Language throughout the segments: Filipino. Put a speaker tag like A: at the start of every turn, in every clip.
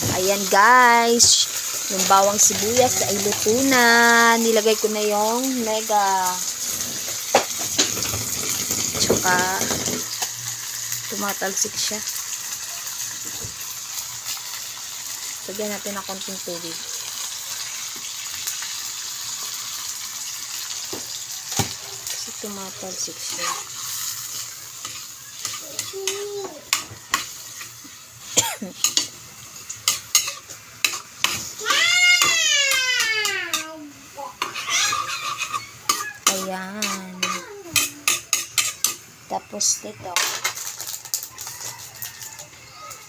A: Ayan guys, yung bawang sibuyas ay luto na. Nilagay ko na yung mega. Tsaka, tumatalsik siya. Lagyan natin ng konting tubig. Kasi tumatalsik siya. Ayan. Tapos dito.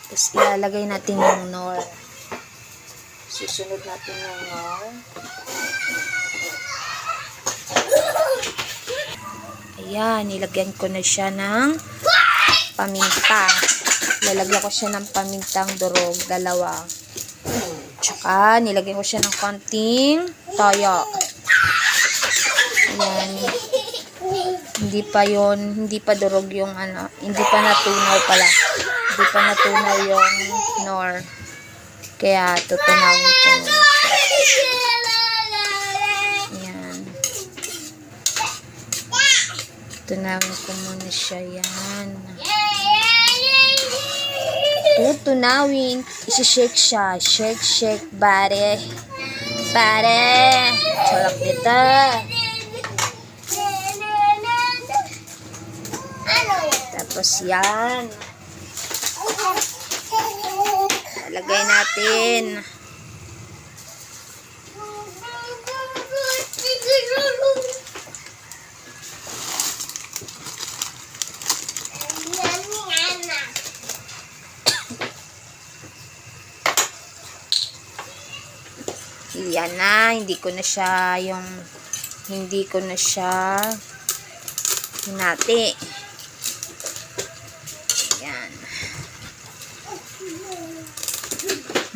A: Tapos ilalagay natin yung nor. Susunod natin yung nor. Ayan, nilagyan ko na siya ng paminta. Lalagyan ko siya ng pamintang durog, dalawa. Tsaka, nilagyan ko siya ng konting toyo. Ayan. Hindi pa yon hindi pa durog yung ano, hindi pa natunaw pala. Hindi pa natunaw yung nor. Kaya, tutunawin ko. Ayan. Tutunawin ko muna siya. Yan. Tutunawin. Isi-shake siya. Shake, shake, bare. Bare. Charap dito. Tapos yan. Lagay natin. Yan na. Hindi ko na siya yung hindi ko na siya hinati.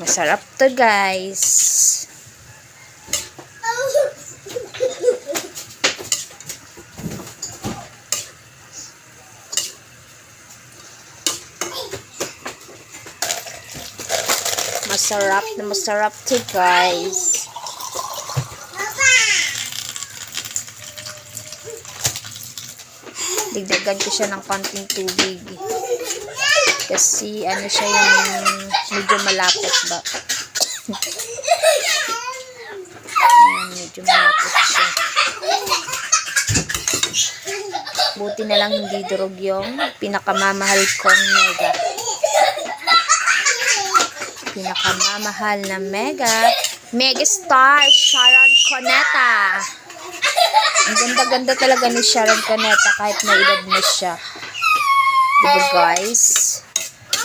A: Masarap to guys. Masarap na masarap to guys. Digdagan ko siya ng konting tubig. Kasi ano siya yung medyo malapot ba. Ayan, medyo malapot siya. Buti na lang hindi durog yung pinakamamahal kong mega. Pinakamamahal na mega. Mega star Sharon Coneta. Ang ganda-ganda talaga ni Sharon Coneta kahit na edad na siya. Diba guys?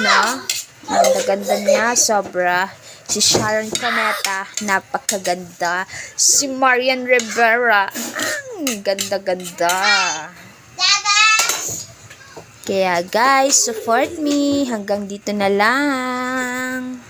A: No? Ang ganda niya, sobra. Si Sharon Coneta, napakaganda. Si Marian Rivera, ang ganda-ganda. Kaya guys, support me. Hanggang dito na lang.